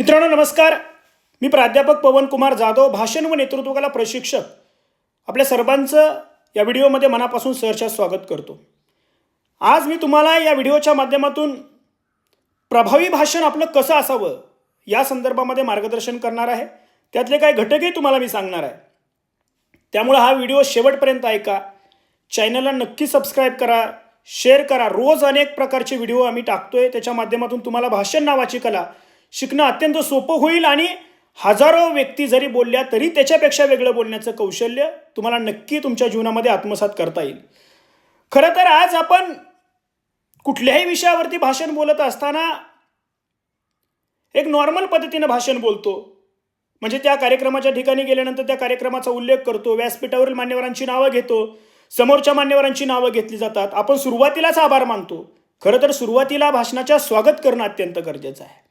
मित्रांनो नमस्कार. मी प्राध्यापक पवन कुमार जाधव भाषण व नेतृत्वकला प्रशिक्षक. आपल्या सर्वांचं या व्हिडिओमध्ये मनापासून सहर्षात स्वागत करतो. आज मी तुम्हाला या व्हिडिओच्या माध्यमातून प्रभावी भाषण आपलं कसं असावं या संदर्भामध्ये मार्गदर्शन करणार आहे. त्यातले काही घटकही तुम्हाला मी सांगणार आहे. त्यामुळं हा व्हिडिओ शेवटपर्यंत ऐका. चॅनलला नक्की सबस्क्राईब करा शेअर करा. रोज अनेक प्रकारचे व्हिडिओ आम्ही टाकतोय. त्याच्या माध्यमातून तुम्हाला भाषण नावाची कला शिकणं अत्यंत सोपं होईल आणि हजारो व्यक्ती जरी बोलल्या तरी त्याच्यापेक्षा वेगळं बोलण्याचं कौशल्य तुम्हाला नक्की तुमच्या जीवनामध्ये आत्मसात करता येईल. खरं तर आज आपण कुठल्याही विषयावरती भाषण बोलत असताना एक नॉर्मल पद्धतीनं भाषण बोलतो. म्हणजे त्या कार्यक्रमाच्या ठिकाणी गेल्यानंतर त्या कार्यक्रमाचा उल्लेख करतो व्यासपीठावरील मान्यवरांची नावं घेतो समोरच्या मान्यवरांची नावं घेतली जातात. आपण सुरुवातीलाच आभार मानतो. खरं तर सुरुवातीला भाषणाच्या स्वागत करणं अत्यंत गरजेचं आहे.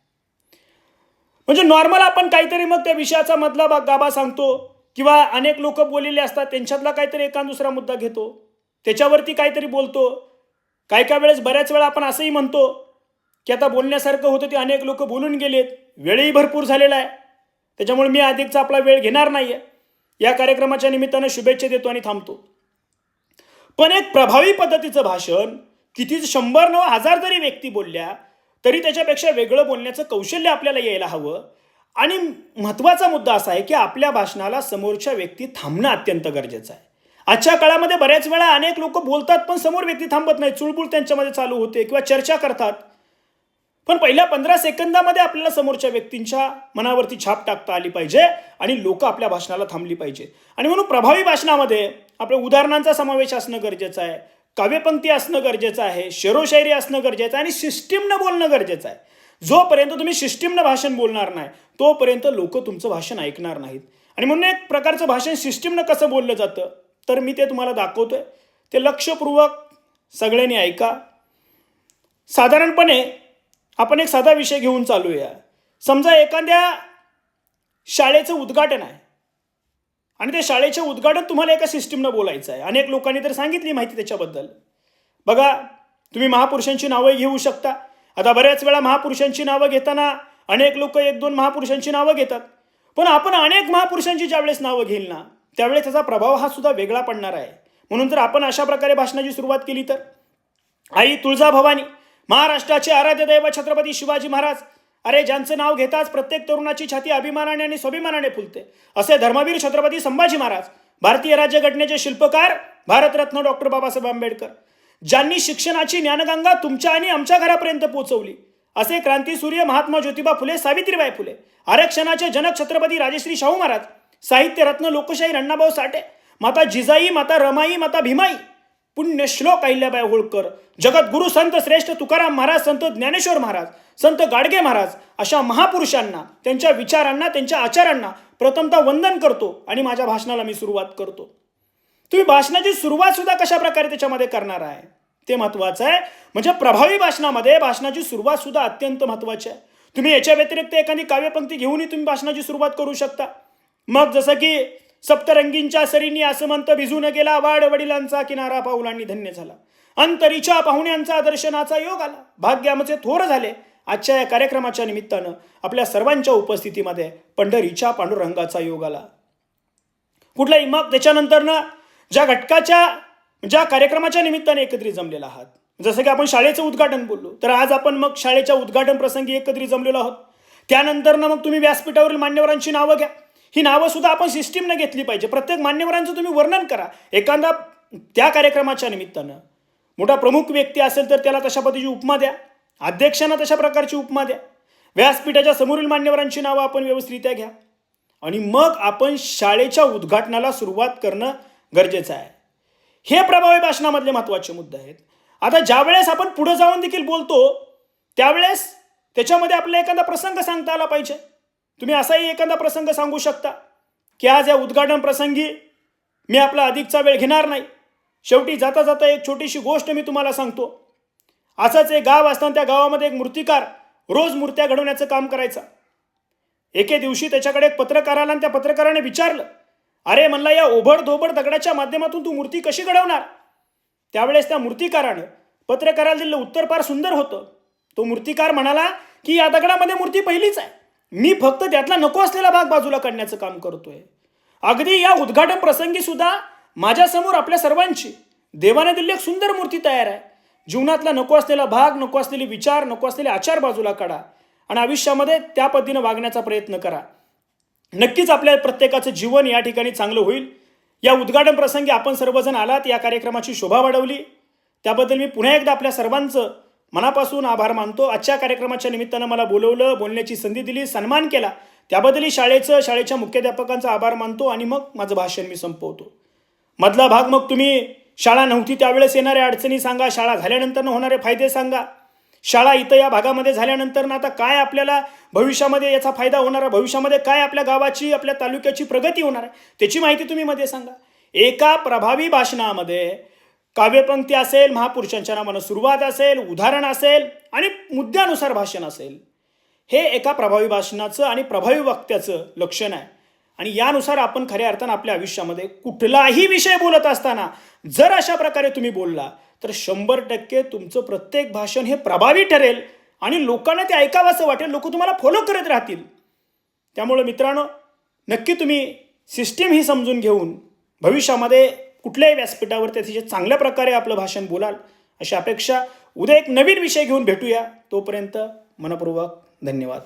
म्हणजे नॉर्मल आपण काहीतरी मग त्या विषयाचा मधला बा गाभा सांगतो किंवा अनेक लोक बोललेले असतात त्यांच्यातला काहीतरी एका दुसरा मुद्दा घेतो. त्याच्यावरती काहीतरी बोलतो. काय काय वेळेस बऱ्याच वेळा आपण असंही म्हणतो की आता बोलण्यासारखं होतं ते अनेक लोक बोलून गेलेत. वेळही भरपूर झालेला आहे. त्याच्यामुळे मी अधिकचा आपला वेळ घेणार नाही आहे या कार्यक्रमाच्या निमित्तानं शुभेच्छा देतो आणि थांबतो. पण एक प्रभावी पद्धतीचं भाषण किती शंभर नव हजार जरी व्यक्ती बोलल्या तरी त्याच्यापेक्षा वेगळं बोलण्याचं कौशल्य आपल्याला यायला हवं. आणि महत्त्वाचा मुद्दा असा आहे की आपल्या भाषणाला समोरच्या व्यक्ती थांबणं अत्यंत गरजेचं आहे. आजच्या काळामध्ये बऱ्याच वेळा अनेक लोक बोलतात पण समोर व्यक्ती थांबत नाही. चुळबुळ त्यांच्यामध्ये चालू होते किंवा चर्चा करतात. पण पहिल्या पंधरा सेकंदामध्ये आपल्याला समोरच्या व्यक्तींच्या मनावरती छाप टाकता आली पाहिजे आणि लोक आपल्या भाषणाला थांबली पाहिजे. आणि म्हणून प्रभावी भाषणामध्ये आपल्या उदाहरणांचा समावेश असणं गरजेचं आहे. काव्यपंक्ती असणं गरजेचं आहे शेरोशायरी असणं गरजेचं आहे आणि सिस्टीमनं बोलणं गरजेचं आहे. जोपर्यंत तुम्ही सिस्टीमनं भाषण बोलणार नाही तोपर्यंत लोक तुमचं भाषण ऐकणार नाहीत. आणि म्हणून एक प्रकारचं भाषण सिस्टीमनं कसं बोललं जातं तर मी ते तुम्हाला दाखवतोय. ते लक्षपूर्वक सगळ्यांनी ऐका. साधारणपणे आपण एक साधा विषय घेऊन चालूया. समजा एखाद्या शाळेचं उद्घाटन आहे. आणि त्या शाळेचे उद्घाटन तुम्हाला एका सिस्टीमनं बोलायचं आहे. अनेक लोकांनी तर सांगितली माहिती त्याच्याबद्दल. बघा तुम्ही महापुरुषांची नावं घेऊ शकता. आता बऱ्याच वेळा महापुरुषांची नावं घेताना अनेक लोक एक दोन महापुरुषांची नावं घेतात. पण आपण अनेक महापुरुषांची ज्यावेळेस नावं घेईल ना त्यावेळेस त्याचा प्रभाव हा सुद्धा वेगळा पडणार आहे. म्हणून तर आपण अशा प्रकारे भाषणाची सुरुवात केली तर. आई तुळजा भवानी महाराष्ट्राचे आराध्य दैव छत्रपती शिवाजी महाराज अरे ज्यांचं नाव घेताच प्रत्येक तरुणाची छाती अभिमानाने आणि स्वाभिमानाने फुलते. असे धर्मवीर छत्रपती संभाजी महाराज भारतीय राज्यघटनेचे शिल्पकार भारतरत्न डॉक्टर बाबासाहेब आंबेडकर ज्यांनी शिक्षणाची ज्ञानगंगा तुमच्या आणि आमच्या घरापर्यंत पोहोचवली. असे क्रांतीसूर्य महात्मा ज्योतिबा फुले सावित्रीबाई फुले आरक्षणाचे जनक छत्रपती राजश्री शाहू महाराज साहित्यरत्न लोकशाही अण्णाभाऊ साठे माता जिजाई माता रमाई माता भीमाई पुण्यश्लोक अहिल्याबाई होळकर. जगद्गुरु संत श्रेष्ठ तुकाराम महाराज संत ज्ञानेश्वर महाराज संत गाडगे महाराज अशा महापुरुषांना त्यांच्या विचारांना त्यांच्या आचारांना प्रथमतः वंदन करतो आणि माझ्या भाषणाला मी सुरुवात करतो. तुम्ही भाषणाची सुरुवात सुद्धा कशा प्रकारे त्याच्यामध्ये करणार आहे? ते महत्वाचं आहे. म्हणजे प्रभावी भाषणामध्ये भाषणाची सुरुवात सुद्धा अत्यंत महत्वाची आहे. तुम्ही याच्या व्यतिरिक्त एखादी काव्यपंक्ती घेऊनही तुम्ही भाषणाची सुरुवात करू शकता. मग जसं की सप्तरंगींच्या सरींनी आसमंत भिजून गेला वाड वडिलांचा किनारा पाऊलांनी धन्य झाला. अंतरीच्या पाहुण्यांचा दर्शनाचा योग आला. भाग्य थोर झाले. आजच्या या कार्यक्रमाच्या निमित्तानं आपल्या सर्वांच्या उपस्थितीमध्ये पंढरीच्या पांडुरंगाचा योग आला. कुठलाही मग त्याच्यानंतर ना ज्या घटकाच्या ज्या कार्यक्रमाच्या निमित्ताने एकत्रित जमलेला आहात जसं की आपण शाळेचं उद्घाटन बोललो तर आज आपण मग शाळेच्या उद्घाटन प्रसंगी एकत्रित जमलेलो आहोत. त्यानंतर ना मग तुम्ही व्यासपीठावरील मान्यवरांची नावं घ्या. ही नावं सुद्धा आपण सिस्टीमनं घेतली पाहिजे. प्रत्येक मान्यवरांचं तुम्ही वर्णन करा. एखादा त्या कार्यक्रमाच्या निमित्तानं. मोठा प्रमुख व्यक्ती असेल तर त्याला तशा पद्धतीची उपमा द्या. अध्यक्षांना तशा प्रकारची उपमा द्या. व्यासपीठाच्या समोरील मान्यवरांची नावं आपण व्यवस्थितरित्या घ्या. आणि मग आपण शाळेच्या उद्घाटनाला सुरुवात करणं गरजेचं आहे. हे प्रभावी भाषणामधले महत्त्वाचे मुद्दे आहेत. आता ज्यावेळेस आपण पुढे जाऊन देखील बोलतो त्यावेळेस त्याच्यामध्ये आपल्याला एखादा प्रसंग सांगता आला पाहिजे. तुम्ही असाही एखादा प्रसंग सांगू शकता? की आज या उद्घाटन प्रसंगी मी आपला अधिकचा वेळ घेणार नाही. शेवटी जाता जाता एक छोटीशी गोष्ट मी तुम्हाला सांगतो. असंच एक गाव असताना त्या गावामध्ये एक मूर्तिकार रोज मूर्त्या घडवण्याचं काम करायचा. एके दिवशी त्याच्याकडे एक पत्रकार आला आणि त्या पत्रकाराने विचारलं अरे म्हणला या ओभड धोबड दगडाच्या माध्यमातून तू मूर्ती कशी घडवणार? त्यावेळेस त्या मूर्तिकारानं पत्रकाराला दिलेलं उत्तर फार सुंदर होतं. तो मूर्तिकार म्हणाला की या दगडामध्ये मूर्ती पहिलीच आहे. मी फक्त त्यातला नको असलेला भाग बाजूला काढण्याचं काम करतोय. अगदी या उद्घाटन प्रसंगी सुद्धा माझ्यासमोर आपल्या सर्वांची देवाने दिलेली एक सुंदर मूर्ती तयार आहे. जीवनातला नको असलेला भाग नको असलेले विचार नको असलेले आचार बाजूला काढा आणि आयुष्यामध्ये त्या पद्धतीनं वागण्याचा प्रयत्न करा. नक्कीच आपल्या प्रत्येकाचं जीवन या ठिकाणी चांगलं होईल. या उद्घाटन प्रसंगी आपण सर्वजण आलात या कार्यक्रमाची शोभा वाढवली. त्याबद्दल मी पुन्हा एकदा आपल्या सर्वांचं मनापासून आभार मानतो. आजच्या कार्यक्रमाच्या निमित्तानं मला बोलवलं बोलण्याची संधी दिली सन्मान केला. त्याबद्दलही शाळेचं शाळेच्या मुख्याध्यापकांचा आभार मानतो आणि मग माझं भाषण मी संपवतो. मधला भाग मग तुम्ही शाळा नव्हती त्यावेळेस येणाऱ्या अडचणी सांगा शाळा झाल्यानंतर होणारे फायदे सांगा. शाळा इथं या भागामध्ये झाल्यानंतर ना आता काय आपल्याला भविष्यामध्ये याचा फायदा होणार आहे? भविष्यामध्ये काय आपल्या गावाची आपल्या तालुक्याची प्रगती होणार आहे? त्याची माहिती तुम्ही मध्ये सांगा. एका प्रभावी भाषणामध्ये काव्यपंक्ती असेल महापुरुषांच्या नावानं सुरुवात असेल उदाहरण असेल आणि मुद्द्यानुसार भाषण असेल. हे एका प्रभावी भाषणाचं आणि प्रभावी वक्त्याचं लक्षण आहे. आणि यानुसार आपण खऱ्या अर्थानं आपल्या आयुष्यामध्ये कुठलाही विषय बोलत असताना जर अशा प्रकारे तुम्ही बोलला तर शंभर टक्के तुमचं प्रत्येक भाषण हे प्रभावी ठरेल आणि लोकांना ते ऐकावंसं वाटेल. लोक तुम्हाला फॉलो करत राहतील. त्यामुळं मित्रांनो नक्की तुम्ही सिस्टीम ही समजून घेऊन भविष्यामध्ये कुठल्याही व्यासपीठावर ते अतिशय चांगल्या प्रकारे आपलं भाषण बोलाल अशी अपेक्षा. उद्या एक नवीन विषय घेऊन भेटूया. तोपर्यंत मनपूर्वक धन्यवाद.